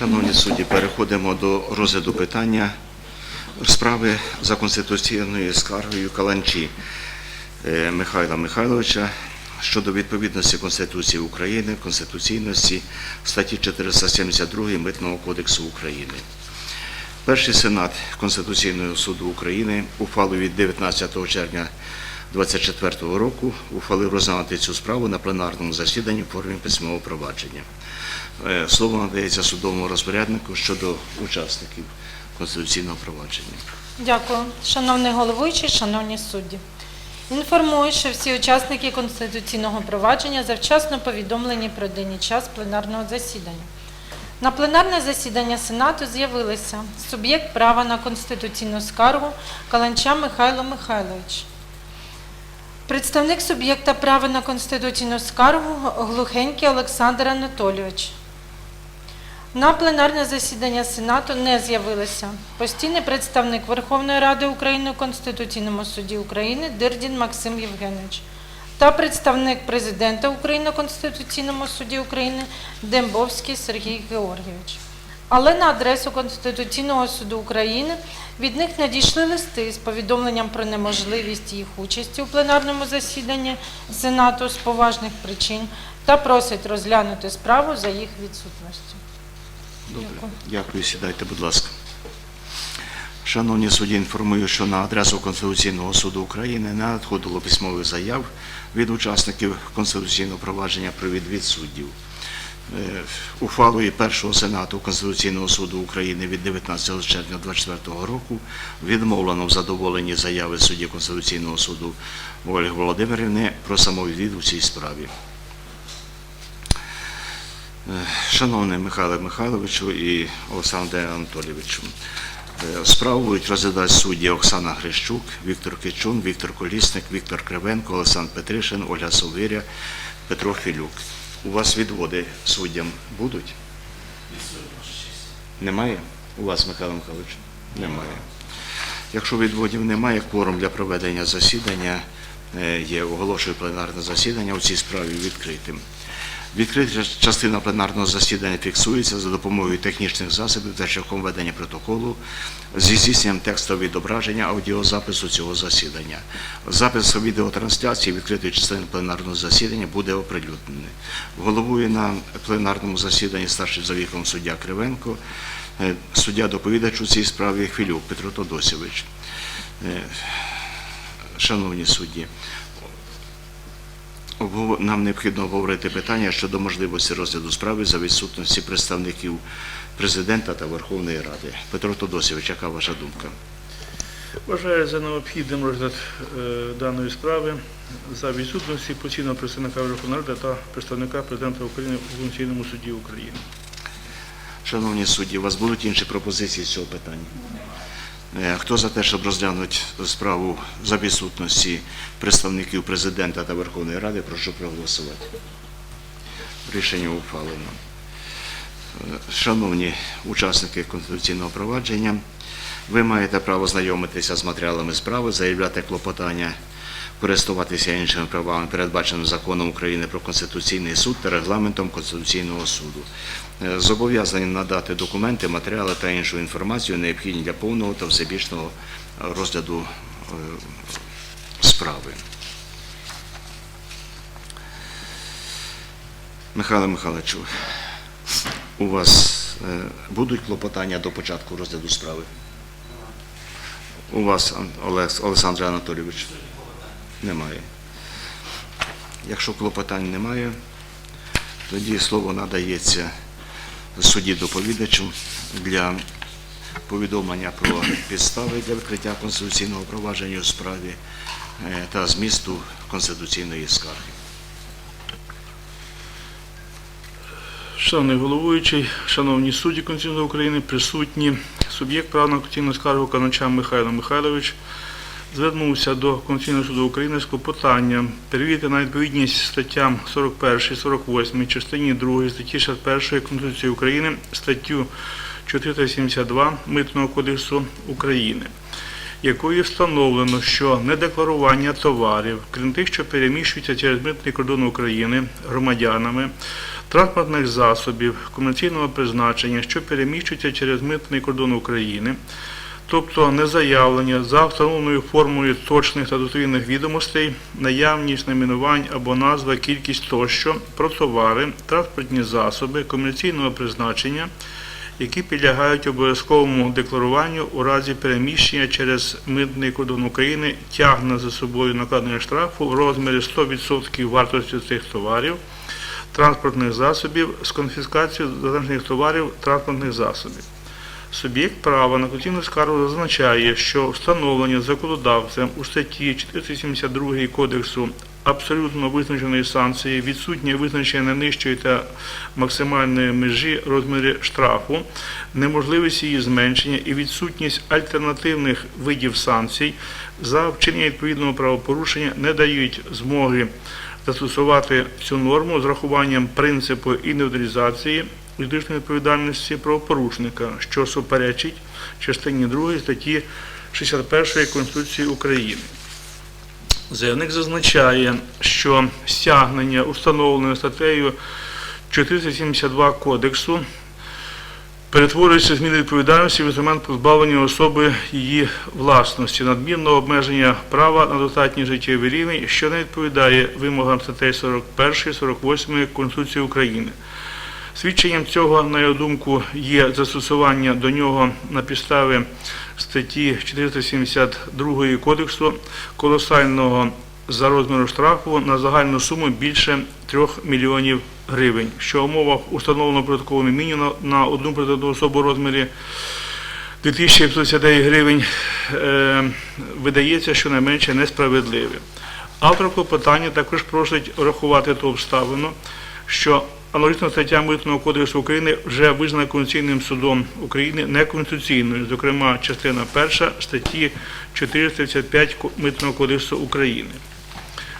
Шановні судді, переходимо до розгляду питання справи за конституційною скаргою Каланчі е, Михайла Михайловича щодо відповідності Конституції України, конституційності статті 472 Митного кодексу України. Перший сенат Конституційного суду України ухвалою від 19 червня 2024 року ухвалив розглянути цю справу на пленарному засіданні в формі письмового провадження. Е, Слово надається судовому розпоряднику щодо учасників конституційного провадження. Дякую. Шановний головуючий, шановні судді. Інформую, що всі учасники конституційного провадження завчасно повідомлені про день і час пленарного засідання. На пленарне засідання Сенату з'явилися суб'єкт права на конституційну скаргу Каланча Михайло Михайлович. Представник суб'єкта права на конституційну скаргу Глухенький Олександр Анатолійович. На пленарне засідання Сенату не з'явилися постійний представник Верховної Ради України у Конституційному суді України Дирдін Максим Євгенович та представник президента України у Конституційному суді України Дембовський Сергій Георгійович. Але на адресу Конституційного суду України від них надійшли листи з повідомленням про неможливість їх участі у пленарному засіданні Сенату з поважних причин та просять розглянути справу за їх відсутністю. Добре. Дякую. Дякую, сідайте, будь ласка. Шановні судді, інформую, що на адресу Конституційного суду України не надходило письмових заяв від учасників конституційного провадження про відвід суддів. Е, Ухвалою першого сенату Конституційного суду України від 19 червня 2024 року відмовлено в задоволенні заяви судді Конституційного суду Ольги Володимирівни про самовідвід у цій справі. Шановний Михайле Михайловичу і Олександре Анатолійовичу, е, справу будуть розглядати судді Оксана Грищук, Віктор Кичун, Віктор Колісник, Віктор Кривенко, Олександр Петришин, Ольга Совиря, Петро Філюк. У вас відводи суддям будуть? Немає? У вас, Михайло Михайлович? Немає. Якщо відводів немає, кворум для проведення засідання е, є, оголошую пленарне засідання у цій справі відкритим. Відкрита частина пленарного засідання фіксується за допомогою технічних засобів та шляхом ведення протоколу зі здійсненням текстового відображення аудіозапису цього засідання. Запис відеотрансляції відкритої частини пленарного засідання буде оприлюднений. Головує на пленарному засіданні старший за віком суддя Кривенко, е, суддя доповідач у цій справі Хвилюк Петро Тодосівич. Е, Шановні судді, Нам необхідно обговорити питання щодо можливості розгляду справи за відсутності представників президента та Верховної Ради. Петро Тодосівич, яка ваша думка? Вважаю за необхідним розгляд е, даної справи за відсутності постійного представника Верховної Ради та представника президента України у Конституційному суді України. Шановні судді, у вас будуть інші пропозиції з цього питання? Е, Хто за те, щоб розглянути справу за відсутності представників президента та Верховної Ради, прошу проголосувати. Рішення ухвалено. Е, Шановні учасники конституційного провадження, ви маєте право знайомитися з матеріалами справи, заявляти клопотання, користуватися іншими правами, передбаченими законом України про Конституційний суд та регламентом Конституційного суду. Е, Зобов'язані надати документи, матеріали та іншу інформацію, необхідні для повного та всебічного розгляду е, справи. Михайло Михайловичу, у вас е, будуть клопотання до початку розгляду справи? У вас, Олександр Анатолійович? Немає. Якщо клопотань немає, тоді слово надається судді доповідачу для повідомлення про підстави для відкриття конституційного провадження у справі е, та змісту конституційної скарги. Шановний головуючий, шановні судді Конституційного України, присутні суб'єкт права на конституційну скаргу Канача Михайло Михайлович звернувся до Конституційного суду України з клопотанням перевірити на відповідність статтям 41, 48, частині 2 статті 61 Конституції України статтю 472 Митного кодексу України якою встановлено, що недекларування товарів, крім тих, що переміщуються через митний кордон України громадянами, транспортних засобів комерційного призначення, що переміщуються через митний кордон України, тобто незаявлення за встановленою формою точних та достовірних відомостей, наявність найменувань або назва, кількість тощо про товари, транспортні засоби комерційного призначення, які підлягають обов'язковому декларуванню у разі переміщення через митний кордон України, тягне за собою накладення штрафу в розмірі 100% вартості цих товарів, транспортних засобів з конфіскацією зазначених товарів транспортних засобів. Суб'єкт права на конституційну скаргу зазначає, що встановлення законодавцем у статті 472 Кодексу абсолютно визначеної санкції, відсутнє визначення нижчої та максимальної межі розмірі штрафу, неможливість її зменшення і відсутність альтернативних видів санкцій за вчинення відповідного правопорушення не дають змоги застосувати цю норму з рахуванням принципу індивідуалізації юридичної відповідальності правопорушника, що суперечить частині 2 статті 61 Конституції України. Заявник зазначає, що стягнення, установлене статтею 472 Кодексу, перетворюється зміни відповідальності в інструмент позбавлення особи її власності, надмірного обмеження права на достатній життєвий рівень, що не відповідає вимогам статей 41 48 Конституції України. Свідченням цього, на його думку, є застосування до нього на підставі статті 472 Кодексу колосального за розміру штрафу на загальну суму більше 3 мільйонів гривень, що в умовах установленого протоколом мінімуму на одну придатну особу розмірі 2559 гривень е, видається щонайменше несправедливим. Автор клопотання також просить врахувати ту обставину, що аналогічна стаття Митного кодексу України вже визнана Конституційним судом України неконституційною, зокрема частина 1 статті 435 Митного кодексу України.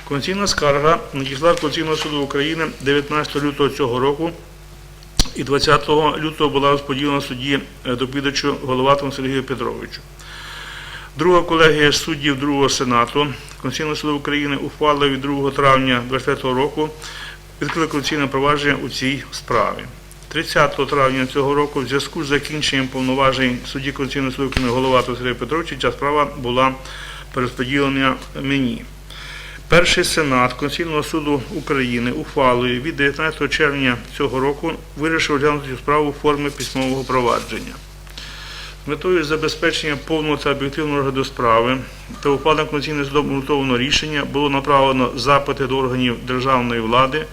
Конституційна скарга надійшла до Конституційного суду України 19 лютого цього року і 20 лютого була розподілена судді е, доповідачу Головатому Сергію Петровичу. Друга колегія суддів Другого Сенату Конституційного суду України ухвалила від 2 травня 2023 року відкрили конституційне провадження у цій справі. 30 травня цього року, в зв'язку з закінченням повноважень судді Конституційного суду України Головатого Петровича, ця справа була перерозподілена мені. Перший сенат Конституційного суду України ухвалою від 19 червня цього року вирішив розглянути справу в формі письмового провадження. З метою забезпечення повного та об'єктивного розгляду справи та ухвалення Конституційним судом обґрунтованого рішення було направлено запити до органів державної влади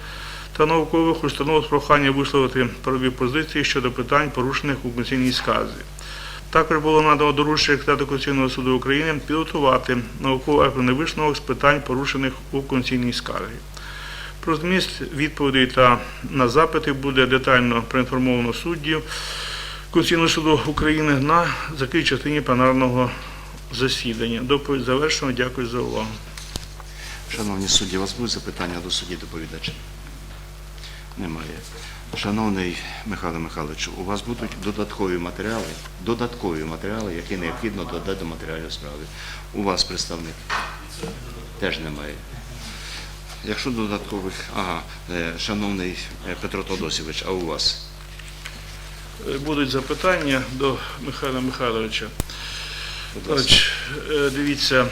та наукових установ з проханням висловити правові позиції щодо питань, порушених у конституційній сказі. Також було надано доручення Секретарю Конституційного суду України підготувати науково-економічний висновок з питань, порушених у конституційній скаргі. Про зміст відповідей та на запити буде детально проінформовано суддів Конституційного суду України на закритій частині пленарного засідання. Доповідь завершено. Дякую за увагу. Шановні судді, у вас будуть запитання до судді доповідача? Немає. Шановний Михайло Михайлович, у вас будуть додаткові матеріали, додаткові матеріали, які необхідно додати до матеріалів справи. У вас представник теж немає. Якщо додаткових, ага, е, шановний е, Петро Тодосівич, а у вас? Е, Будуть запитання до Михайла Михайловича. Дивіться,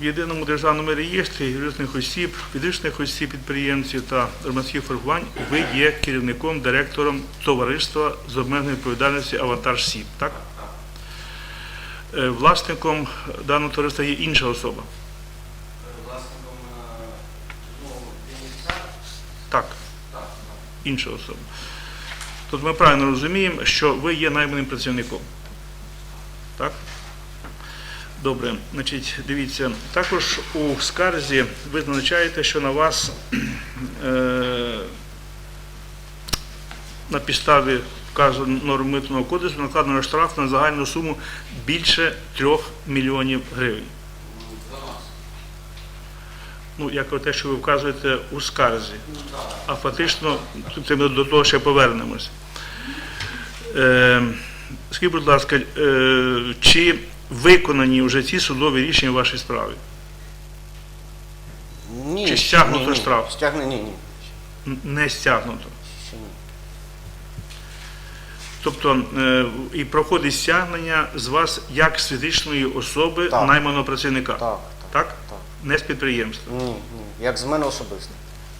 в єдиному державному реєстрі юридичних осіб, фізичних осіб, підприємців та громадських формувань ви є керівником, директором товариства з обмеженою відповідальністю Авантаж Сіб, так? Е, Власником даного товариства є інша особа. власником ну, Так, інша особа. Тут ми правильно розуміємо, що ви є найманим працівником. Так? Добре, значить, дивіться, також у скарзі ви зазначаєте, що на вас е, на підставі вказаної норм митного кодексу накладено штраф на загальну суму більше 3 мільйонів гривень. Ну, як те, що ви вказуєте у скарзі. А фактично, ми до того ще повернемось. Е, скажіть, будь ласка, е, чи виконані вже ці судові рішення в вашій справі? Ні. Чи стягнуто ні, ні. штраф? Стягне, ні, ні. Не стягнуто. Ще ні. Тобто е, і проходить стягнення з вас як з фізичної особи Так. найманого працівника. Так, так, Так? так. Не з підприємства. Ні, ні. Як з мене особисто.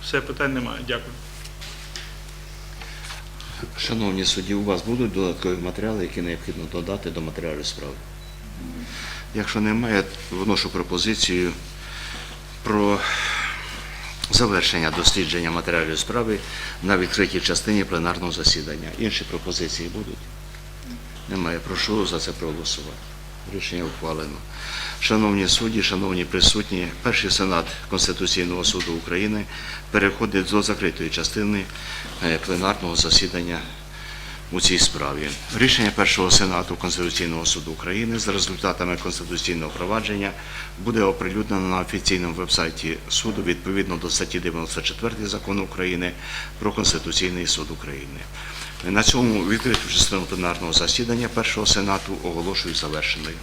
Все питань немає. Дякую. Шановні судді, у вас будуть додаткові матеріали, які необхідно додати до матеріалів справи? Якщо немає, вношу пропозицію про завершення дослідження матеріалів справи на відкритій частині пленарного засідання. Інші пропозиції будуть? Немає. Прошу за це проголосувати. Рішення ухвалено. Шановні судді, шановні присутні, перший сенат Конституційного суду України переходить до закритої частини е, пленарного засідання у цій справі. Рішення першого сенату Конституційного суду України за результатами конституційного провадження буде оприлюднено на офіційному вебсайті суду відповідно до статті 94 закону України про Конституційний суд України. На цьому відкриту частину пленарного засідання першого сенату оголошую завершеною.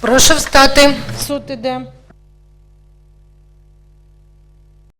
Прошу встати. Суд іде.